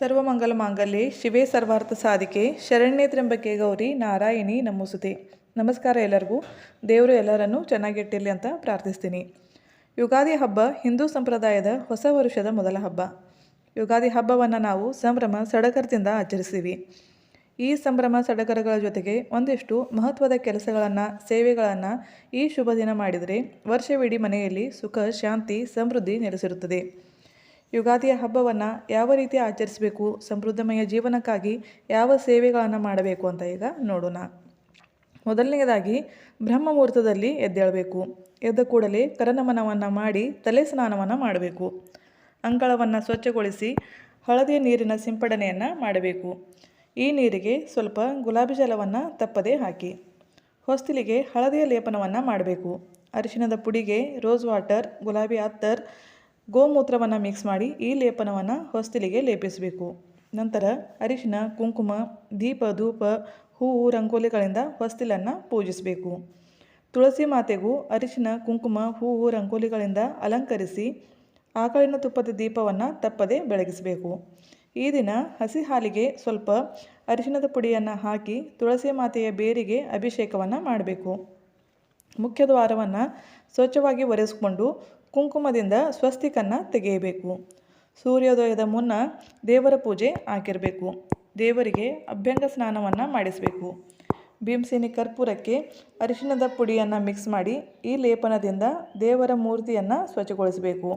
ಸರ್ವಮಂಗಲ ಮಾಂಗಲ್ಯ, ಶಿವೇ ಸರ್ವಾರ್ಥ ಸಾಧಿಕೆ ಶರಣ್ಯ ತ್ರ್ಯಂಬಕೆ ಗೌರಿ, ನಾರಾಯಣಿ ನಮೋಸುತೆ. ನಮಸ್ಕಾರ ಎಲ್ಲರಿಗೂ. ದೇವರು ಎಲ್ಲರನ್ನೂ ಚೆನ್ನಾಗಿಟ್ಟಿರಲಿ ಅಂತ ಪ್ರಾರ್ಥಿಸ್ತೀನಿ. ಯುಗಾದಿ ಹಬ್ಬ ಹಿಂದೂ ಸಂಪ್ರದಾಯದ ಹೊಸ ವರುಷದ ಮೊದಲ ಹಬ್ಬ. ಯುಗಾದಿ ಹಬ್ಬವನ್ನು ನಾವು ಸಂಭ್ರಮ ಸಡಗರದಿಂದ ಆಚರಿಸ್ತೀವಿ. ಈ ಸಂಭ್ರಮ ಸಡಗರಗಳ ಜೊತೆಗೆ ಒಂದಿಷ್ಟು ಮಹತ್ವದ ಕೆಲಸಗಳನ್ನು, ಸೇವೆಗಳನ್ನು ಈ ಶುಭ ದಿನ ಮಾಡಿದರೆ ವರ್ಷವಿಡೀ ಮನೆಯಲ್ಲಿ ಸುಖ, ಶಾಂತಿ, ಸಮೃದ್ಧಿ ನೆಲೆಸಿರುತ್ತದೆ. ಯುಗಾದಿಯ ಹಬ್ಬವನ್ನು ಯಾವ ರೀತಿ ಆಚರಿಸಬೇಕು, ಸಮೃದ್ಧಮಯ ಜೀವನಕ್ಕಾಗಿ ಯಾವ ಸೇವೆಗಳನ್ನು ಮಾಡಬೇಕು ಅಂತ ಈಗ ನೋಡೋಣ. ಮೊದಲನೆಯದಾಗಿ ಬ್ರಹ್ಮ ಮುಹೂರ್ತದಲ್ಲಿ ಎದ್ದೇಳಬೇಕು. ಎದ್ದ ಕೂಡಲೇ ಕರನಮನವನ್ನು ಮಾಡಿ ತಲೆ ಸ್ನಾನವನ್ನು ಮಾಡಬೇಕು. ಅಂಗಳವನ್ನು ಸ್ವಚ್ಛಗೊಳಿಸಿ ಹಳದಿಯ ನೀರಿನ ಸಿಂಪಡಣೆಯನ್ನು ಮಾಡಬೇಕು. ಈ ನೀರಿಗೆ ಸ್ವಲ್ಪ ಗುಲಾಬಿ ಜಲವನ್ನು ತಪ್ಪದೇ ಹಾಕಿ. ಹೊಸ್ತಿಲಿಗೆ ಹಳದಿಯ ಲೇಪನವನ್ನು ಮಾಡಬೇಕು. ಅರಿಶಿಣದ ಪುಡಿಗೆ ರೋಸ್ ವಾಟರ್ ಗುಲಾಬಿ ಅತ್ತರ್ ಗೋಮೂತ್ರವನ್ನು ಮಿಕ್ಸ್ ಮಾಡಿ ಈ ಲೇಪನವನ್ನು ಹೊಸ್ತಿಲಿಗೆ ಲೇಪಿಸಬೇಕು. ನಂತರ ಅರಿಶಿನ, ಕುಂಕುಮ, ದೀಪ, ಧೂಪ, ಹೂವು, ರಂಗೋಲಿಗಳಿಂದ ಹೊಸ್ತಿಲನ್ನು ಪೂಜಿಸಬೇಕು. ತುಳಸಿ ಮಾತೆಗೂ ಅರಿಶಿನ, ಕುಂಕುಮ, ಹೂವು, ರಂಗೋಲಿಗಳಿಂದ ಅಲಂಕರಿಸಿ ಆಕಳಿನ ತುಪ್ಪದ ದೀಪವನ್ನು ತಪ್ಪದೆ ಬೆಳಗಿಸಬೇಕು. ಈ ದಿನ ಹಸಿ ಹಾಲಿಗೆ ಸ್ವಲ್ಪ ಅರಿಶಿನದ ಪುಡಿಯನ್ನು ಹಾಕಿ ತುಳಸಿ ಮಾತೆಯ ಬೇರಿಗೆ ಅಭಿಷೇಕವನ್ನು ಮಾಡಬೇಕು. ಮುಖ್ಯ ದ್ವಾರವನ್ನು ಸ್ವಚ್ಛವಾಗಿ ಒರೆಸಿಕೊಂಡು ಕುಂಕುಮದಿಂದ ಸ್ವಸ್ತಿಕನ್ನು ತೆಗೆಯಬೇಕು. ಸೂರ್ಯೋದಯದ ಮುನ್ನ ದೇವರ ಪೂಜೆ ಹಾಕಿರಬೇಕು ದೇವರಿಗೆ ಅಭ್ಯಂಗ ಸ್ನಾನವನ್ನು ಮಾಡಿಸಬೇಕು. ಭೀಮಸೇನಿ ಕರ್ಪೂರಕ್ಕೆ ಅರಿಶಿಣದ ಪುಡಿಯನ್ನು ಮಿಕ್ಸ್ ಮಾಡಿ ಈ ಲೇಪನದಿಂದ ದೇವರ ಮೂರ್ತಿಯನ್ನು ಸ್ವಚ್ಛಗೊಳಿಸಬೇಕು.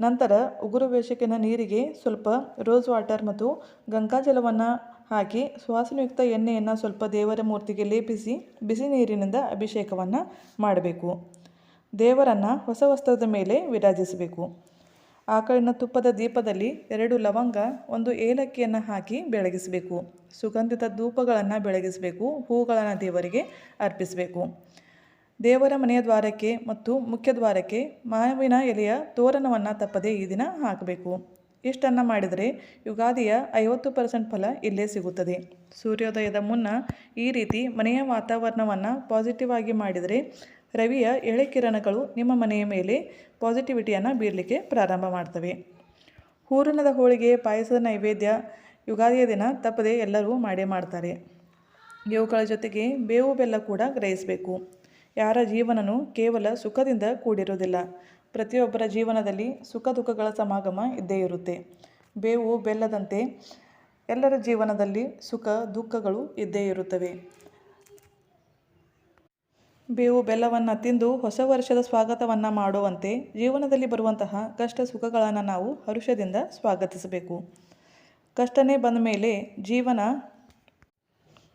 ನಂತರ ಉಗುರು ಬೇಸಿಕಿನ ನೀರಿಗೆ ಸ್ವಲ್ಪ ರೋಸ್ ವಾಟರ್ ಮತ್ತು ಗಂಗಾಜಲವನ್ನು ಹಾಕಿ ಸುವಾಸನಯುಕ್ತ ಎಣ್ಣೆಯನ್ನು ಸ್ವಲ್ಪ ದೇವರ ಮೂರ್ತಿಗೆ ಲೇಪಿಸಿ ಬಿಸಿ ನೀರಿನಿಂದ ಅಭಿಷೇಕವನ್ನು ಮಾಡಬೇಕು. ದೇವರನ್ನು ಹೊಸ ವಸ್ತ್ರದ ಮೇಲೆ ವಿರಾಜಿಸಬೇಕು. ಆಕಳಿನ ತುಪ್ಪದ ದೀಪದಲ್ಲಿ ಎರಡು ಲವಂಗ, ಒಂದು ಏಲಕ್ಕಿಯನ್ನು ಹಾಕಿ ಬೆಳಗಿಸಬೇಕು. ಸುಗಂಧಿತ ಧೂಪಗಳನ್ನು ಬೆಳಗಿಸಬೇಕು. ಹೂಗಳನ್ನು ದೇವರಿಗೆ ಅರ್ಪಿಸಬೇಕು. ದೇವರ ಮನೆಯ ದ್ವಾರಕ್ಕೆ ಮತ್ತು ಮುಖ್ಯ ದ್ವಾರಕ್ಕೆ ಮಾವಿನ ಎಲೆಯ ತೋರಣವನ್ನು ತಪ್ಪದೆ ಈ ದಿನ ಹಾಕಬೇಕು. ಇಷ್ಟನ್ನು ಮಾಡಿದರೆ ಯುಗಾದಿಯ ಐವತ್ತು ಪರ್ಸೆಂಟ್ ಫಲ ಇಲ್ಲೇ ಸಿಗುತ್ತದೆ. ಸೂರ್ಯೋದಯದ ಮುನ್ನ ಈ ರೀತಿ ಮನೆಯ ವಾತಾವರಣವನ್ನು ಪಾಸಿಟಿವ್ ಆಗಿ ಮಾಡಿದರೆ ರವಿಯ ಎಳೆ ಕಿರಣಗಳು ನಿಮ್ಮ ಮನೆಯ ಮೇಲೆ ಪಾಸಿಟಿವಿಟಿಯನ್ನು ಬೀರಲಿಕ್ಕೆ ಪ್ರಾರಂಭ ಮಾಡ್ತವೆ. ಹೂರಣದ ಹೋಳಿಗೆ, ಪಾಯಸದ ನೈವೇದ್ಯ ಯುಗಾದಿಯ ದಿನ ತಪ್ಪದೆ ಎಲ್ಲರೂ ಮಾಡೇ ಮಾಡ್ತಾರೆ. ಇವುಗಳ ಜೊತೆಗೆ ಬೇವು ಬೆಲ್ಲ ಕೂಡ ಗ್ರಹಿಸಬೇಕು. ಯಾರ ಜೀವನನೂ ಕೇವಲ ಸುಖದಿಂದ ಕೂಡಿರುವುದಿಲ್ಲ. ಪ್ರತಿಯೊಬ್ಬರ ಜೀವನದಲ್ಲಿ ಸುಖ ದುಃಖಗಳ ಸಮಾಗಮ ಇದ್ದೇ ಇರುತ್ತೆ. ಬೇವು ಬೆಲ್ಲದಂತೆ ಎಲ್ಲರ ಜೀವನದಲ್ಲಿ ಸುಖ ದುಃಖಗಳು ಇದ್ದೇ ಇರುತ್ತವೆ. ಬೇವು ಬೆಲ್ಲವನ್ನು ತಿಂದು ಹೊಸ ವರ್ಷದ ಸ್ವಾಗತವನ್ನು ಮಾಡುವಂತೆ ಜೀವನದಲ್ಲಿ ಬರುವಂತಹ ಕಷ್ಟ ಸುಖಗಳನ್ನು ನಾವು ಹರುಷದಿಂದ ಸ್ವಾಗತಿಸಬೇಕು. ಕಷ್ಟನೇ ಬಂದ ಮೇಲೆ ಜೀವನ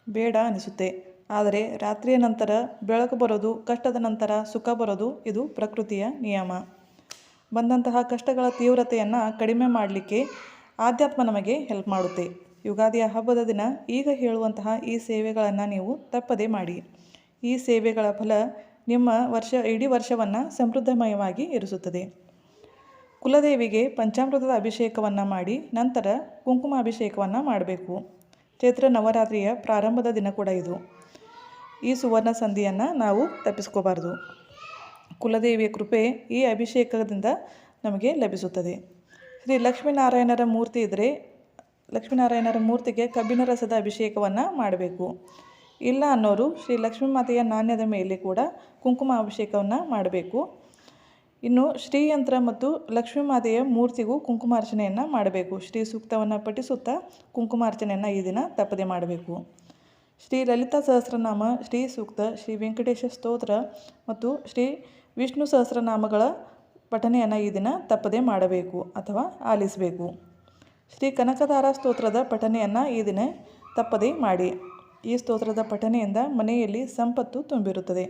ಬೇಡ ಅನಿಸುತ್ತೆ. ಆದರೆ ರಾತ್ರಿಯ ನಂತರ ಬೆಳಕು ಬರೋದು, ಕಷ್ಟದ ನಂತರ ಸುಖ ಬರೋದು, ಇದು ಪ್ರಕೃತಿಯ ನಿಯಮ. ಬಂದಂತಹ ಕಷ್ಟಗಳ ತೀವ್ರತೆಯನ್ನು ಕಡಿಮೆ ಮಾಡಲಿಕ್ಕೆ ಆಧ್ಯಾತ್ಮ ನಮಗೆ ಹೆಲ್ಪ್ ಮಾಡುತ್ತೆ. ಯುಗಾದಿಯ ಹಬ್ಬದ ದಿನ ಈಗ ಹೇಳುವಂತಹ ಈ ಸೇವೆಗಳನ್ನು ನೀವು ತಪ್ಪದೇ ಮಾಡಿ. ಈ ಸೇವೆಗಳ ಫಲ ನಿಮ್ಮ ವರ್ಷ, ಇಡೀ ವರ್ಷವನ್ನು ಸಮೃದ್ಧಮಯವಾಗಿ ಇರಿಸುತ್ತದೆ. ಕುಲದೇವಿಗೆ ಪಂಚಾಮೃತದ ಅಭಿಷೇಕವನ್ನು ಮಾಡಿ, ನಂತರ ಕುಂಕುಮ ಅಭಿಷೇಕವನ್ನು ಮಾಡಬೇಕು. ಚೈತ್ರ ನವರಾತ್ರಿಯ ಪ್ರಾರಂಭದ ದಿನ ಕೂಡ ಇದು. ಈ ಸುವರ್ಣ ಸಂಧಿಯನ್ನು ನಾವು ತಪ್ಪಿಸ್ಕೋಬಾರ್ದು. ಕುಲದೇವಿಯ ಕೃಪೆ ಈ ಅಭಿಷೇಕದಿಂದ ನಮಗೆ ಲಭಿಸುತ್ತದೆ. ಶ್ರೀ ಲಕ್ಷ್ಮೀನಾರಾಯಣರ ಮೂರ್ತಿ ಇದ್ದರೆ ಲಕ್ಷ್ಮೀನಾರಾಯಣರ ಮೂರ್ತಿಗೆ ಕಬ್ಬಿನ ರಸದ ಅಭಿಷೇಕವನ್ನು ಮಾಡಬೇಕು. ಇಲ್ಲ ಅನ್ನೋರು ಶ್ರೀ ಲಕ್ಷ್ಮೀ ಮಾತೆಯ ನಾಣ್ಯದ ಮೇಲೆ ಕೂಡ ಕುಂಕುಮ ಅಭಿಷೇಕವನ್ನು ಮಾಡಬೇಕು. ಇನ್ನು ಶ್ರೀಯಂತ್ರ ಮತ್ತು ಲಕ್ಷ್ಮೀ ಮಾತೆಯ ಮೂರ್ತಿಗೂ ಕುಂಕುಮಾರ್ಚನೆಯನ್ನು ಮಾಡಬೇಕು. ಶ್ರೀ ಸೂಕ್ತವನ್ನು ಪಠಿಸುತ್ತಾ ಕುಂಕುಮಾರ್ಚನೆಯನ್ನು ಈ ದಿನ ತಪ್ಪದೆ ಮಾಡಬೇಕು. ಶ್ರೀ ಲಲಿತಾ ಸಹಸ್ರನಾಮ, ಶ್ರೀ ಸೂಕ್ತ, ಶ್ರೀ ವೆಂಕಟೇಶ ಸ್ತೋತ್ರ ಮತ್ತು ಶ್ರೀ ವಿಷ್ಣು ಸಹಸ್ರನಾಮಗಳ ಪಠನೆಯನ್ನು ಈ ದಿನ ತಪ್ಪದೇ ಮಾಡಬೇಕು ಅಥವಾ ಆಲಿಸಬೇಕು. ಶ್ರೀ ಕನಕಧಾರ ಸ್ತೋತ್ರದ ಪಠನೆಯನ್ನು ಈ ದಿನ ತಪ್ಪದೇ ಮಾಡಿ. ಈ ಸ್ತೋತ್ರದ ಪಠನೆಯಿಂದ ಮನೆಯಲ್ಲಿ ಸಂಪತ್ತು ತುಂಬಿರುತ್ತದೆ.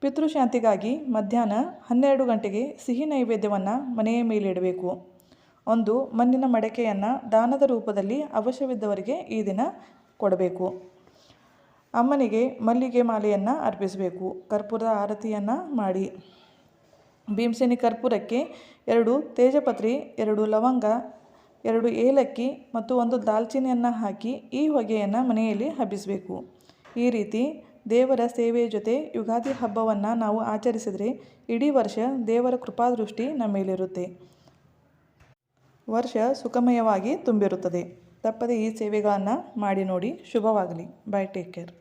ಪಿತೃಶಾಂತಿಗಾಗಿ ಮಧ್ಯಾಹ್ನ ಹನ್ನೆರಡು ಗಂಟೆಗೆ ಸಿಹಿ ನೈವೇದ್ಯವನ್ನು ಮನೆಯ ಮೇಲಿಡಬೇಕು. ಒಂದು ಮಣ್ಣಿನ ಮಡಕೆಯನ್ನು ದಾನದ ರೂಪದಲ್ಲಿ ಅವಶ್ಯವಿದ್ದವರಿಗೆ ಈ ದಿನ ಕೊಡಬೇಕು. ಅಮ್ಮನಿಗೆ ಮಲ್ಲಿಗೆ ಮಾಲೆಯನ್ನು ಅರ್ಪಿಸಬೇಕು. ಕರ್ಪೂರದ ಆರತಿಯನ್ನು ಮಾಡಿ. ಭೀಮಸೇನಿ ಕರ್ಪೂರಕ್ಕೆ ಎರಡು ತೇಜಪತ್ರಿ, ಎರಡು ಲವಂಗ, ಎರಡು ಏಲಕ್ಕಿ ಮತ್ತು ಒಂದು ದಾಲ್ಚಿನಿಯನ್ನು ಹಾಕಿ ಈ ಹೊಗೆಯನ್ನು ಮನೆಯಲ್ಲಿ ಹಬ್ಬಿಸಬೇಕು. ಈ ರೀತಿ ದೇವರ ಸೇವೆಯ ಜೊತೆ ಯುಗಾದಿ ಹಬ್ಬವನ್ನು ನಾವು ಆಚರಿಸಿದರೆ ಇಡೀ ವರ್ಷ ದೇವರ ಕೃಪಾದೃಷ್ಟಿ ನಮ್ಮ ಮೇಲಿರುತ್ತೆ ವರ್ಷ ಸುಖಮಯವಾಗಿ ತುಂಬಿರುತ್ತದೆ. ತಪ್ಪದೆ ಈ ಸೇವೆಗಳನ್ನು ಮಾಡಿ ನೋಡಿ ಶುಭವಾಗಲಿ. Bye take care